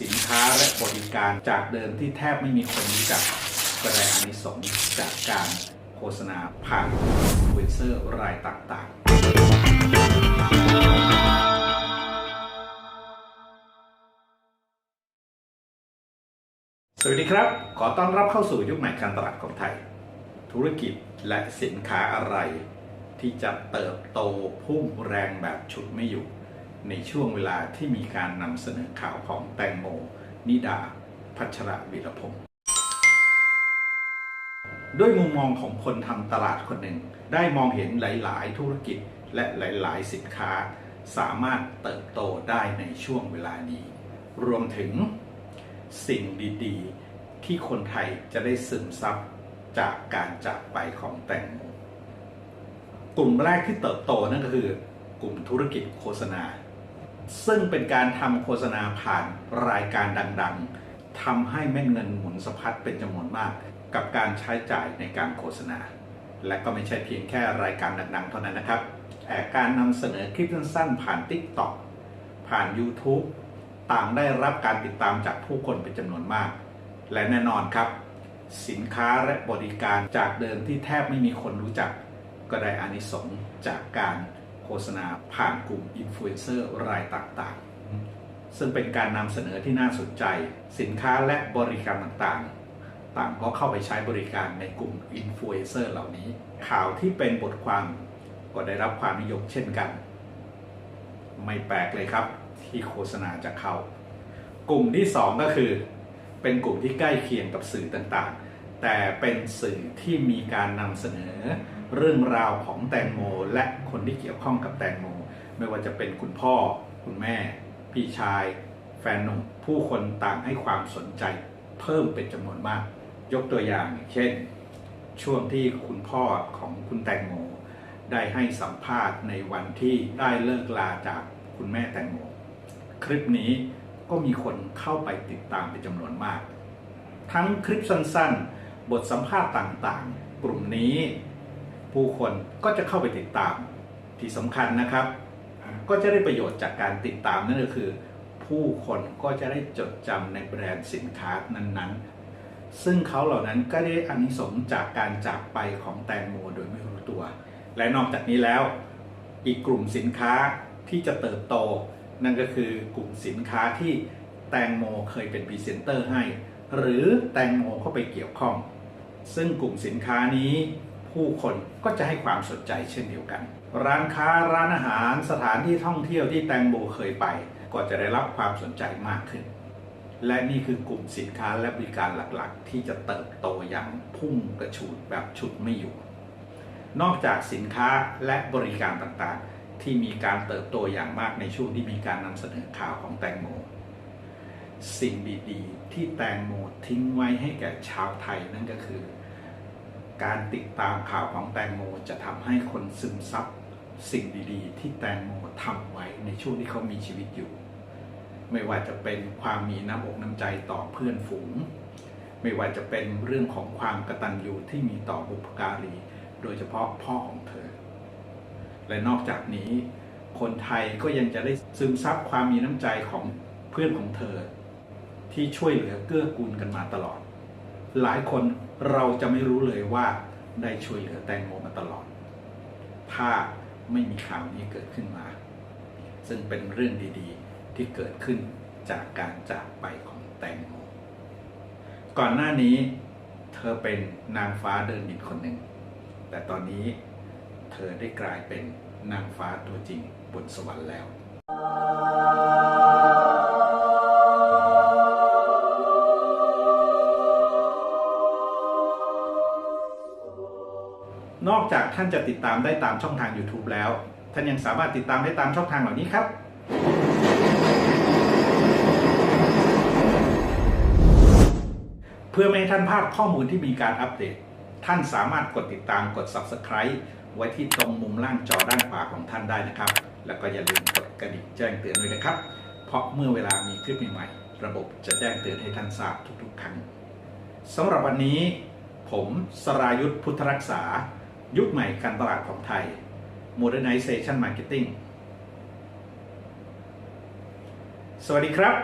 สินค้าและบริการจากเดิมที่แทบไม่มีคนรู้จักก็ได้อานิสงส์จากการโฆษณาผ่านอินฟลูเอนเซอร์รายต่างๆสวัสดีครับ ขอต้อนรับเข้าสู่ยุคใหม่การตลาดของไทย ธุรกิจและสินค้าอะไร ที่จะเติบโตพุ่งแรงแบบฉุดไม่อยู่ ในช่วงเวลาที่มีการนำเสนอข่าวของแตงโม นิดา พัชระวีรพงศ์ด้วยมุมมองของคนทำตลาดคนหนึ่ง ได้มองเห็นหลาย ๆ ธุรกิจและหลาย ๆ สินค้า สามารถเติบโตได้ในช่วงเวลานี้ รวมถึงสิ่งดี ๆ ที่คนไทยจะได้ซึมซับจากการจากไปของแตงโมกลุ่มแรกที่เติบโตนั่นก็คือกลุ่มธุรกิจโฆษณา ซึ่งเป็นการทำโฆษณาผ่านรายการดัง ๆทำให้แม่เงินหมุนสะพัดเป็นจำนวนมาก กับการใช้จ่ายในการโฆษณา และก็ไม่ใช่เพียงแค่รายการดังๆ เท่านั้นนะครับแต่การนำเสนอคลิปสั้นๆ ผ่าน TikTok ผ่าน YouTube ต่างได้รับการติดตามจากผู้คนเป็นจำนวนมาก และแน่นอนครับ สินค้าและบริการจากเดิมที่แทบไม่มีคนรู้จัก ก็ได้อานิสงส์จากการ ฆษณาผ่านกลุ่มอินฟลูเอนเซอร์รายต่างๆ ซึ่งเป็นการนำเสนอที่น่าสนใจ สินค้าและบริการต่างๆ ต่างก็เข้าไปใช้บริการในกลุ่มอินฟลูเอนเซอร์เหล่านี้ ข่าวที่เป็นบทความก็ได้รับความนิยมเช่นกัน ไม่แปลกเลยครับที่โฆษณาจะเข้ากลุ่มที่ 2 ก็คือ เป็นกลุ่มที่ใกล้เคียงกับสื่อต่างๆ แต่เป็นสื่อที่มีการนำเสนอ เรื่องราวของแตงโม และคนที่เกี่ยวข้องกับแตงโม ไม่ว่าจะเป็นคุณพ่อ คุณแม่ พี่ชาย แฟนหนุ่มผู้คนต่างให้ความสนใจเพิ่มเป็นจำนวนมาก ยกตัวอย่างเช่น ช่วงที่คุณพ่อของคุณแตงโม ได้ให้สัมภาษณ์ในวันที่ได้เลิกลาจากคุณแม่แตงโม คลิปนี้ก็มีคนเข้าไปติดตามเป็นจำนวนมาก ทั้งคลิปสั้นๆ บทสัมภาษณ์ต่างๆ กลุ่มนี้ ผู้คนก็จะเข้าไปติดตามที่สำคัญนะครับ ก็จะได้ประโยชน์จากการติดตามนั่นก็คือ ผู้คนก็จะได้จดจำในแบรนด์สินค้านั้นๆ ซึ่งเขาเหล่านั้นก็ได้อานิสงส์จากการจากไปของแตงโมโดยไม่รู้ตัว และนอกจากนี้แล้ว อีกกลุ่มสินค้าที่จะเติบโต นั่นก็คือกลุ่มสินค้าที่แตงโมเคยเป็นพรีเซนเตอร์ให้ หรือแตงโมเข้าไปเกี่ยวข้อง ซึ่งกลุ่มสินค้านี้ ผู้คนก็จะให้ความสนใจเช่นเดียวกัน ร้านค้าร้านอาหารสถานที่ท่องเที่ยวที่แตงโมเคยไป ก็จะได้รับความสนใจมากขึ้น และนี่คือกลุ่มสินค้าและบริการหลักๆ ที่จะเติบโตอย่างพุ่งกระฉูดแบบฉุดไม่อยู่ นอกจากสินค้าและบริการต่างๆ ที่มีการเติบโตอย่างมากในช่วงที่มีการนำเสนอข่าวของแตงโมสิ่งดีๆ ที่แตงโมทิ้งไว้ให้แก่ชาวไทยนั่นก็คือ การติดตามข่าวของแตงโมจะทำให้คนซึมซับสิ่งดีๆ ที่แตงโมทำไว้ในช่วงที่เขามีชีวิตอยู่ ไม่ว่าจะเป็นความมีน้ำอกน้ำใจต่อเพื่อนฝูง ไม่ว่าจะเป็นเรื่องของความกตัญญูที่มีต่อบุพการี โดยเฉพาะพ่อของเธอ และนอกจากนี้ คนไทยก็ยังจะได้ซึมซับความมีน้ำใจของเพื่อนของเธอ ที่ช่วยเหลือเกื้อกูลกันมาตลอด หลายคนเราจะไม่รู้เลยว่าได้ช่วยเหลือแตงโมมาตลอด ถ้าไม่มีข่าวนี้เกิดขึ้นมา ซึ่งเป็นเรื่องดีๆที่เกิดขึ้นจากการจากไปของแตงโม ก่อนหน้านี้เธอเป็นนางฟ้าเดินดินคนหนึ่ง แต่ตอนนี้เธอได้กลายเป็นนางฟ้าตัวจริงบนสวรรค์แล้ว นอกจากท่านจะติดตามได้ตามช่องทาง YouTube แล้ว ท่านยังสามารถติดตามได้ตามช่องทางเหล่านี้ครับ เพื่อไม่ให้ท่านพลาดข้อมูลที่มีการอัปเดต ท่านสามารถกดติดตามกด Subscribe ไว้ที่ตรงมุมล่างจอด้านขวาของท่านได้นะครับ แล้วก็อย่าลืมกดกระดิ่งแจ้งเตือนด้วยนะครับ เพราะเมื่อเวลามีคลิปใหม่ๆ ระบบจะแจ้งเตือนให้ท่านทราบทุกๆ ครั้งสำหรับวันนี้ ผมสรายุทธพุทธรักษา ยุคใหม่การตลาดของไทย Modernization Marketing สวัสดีครับ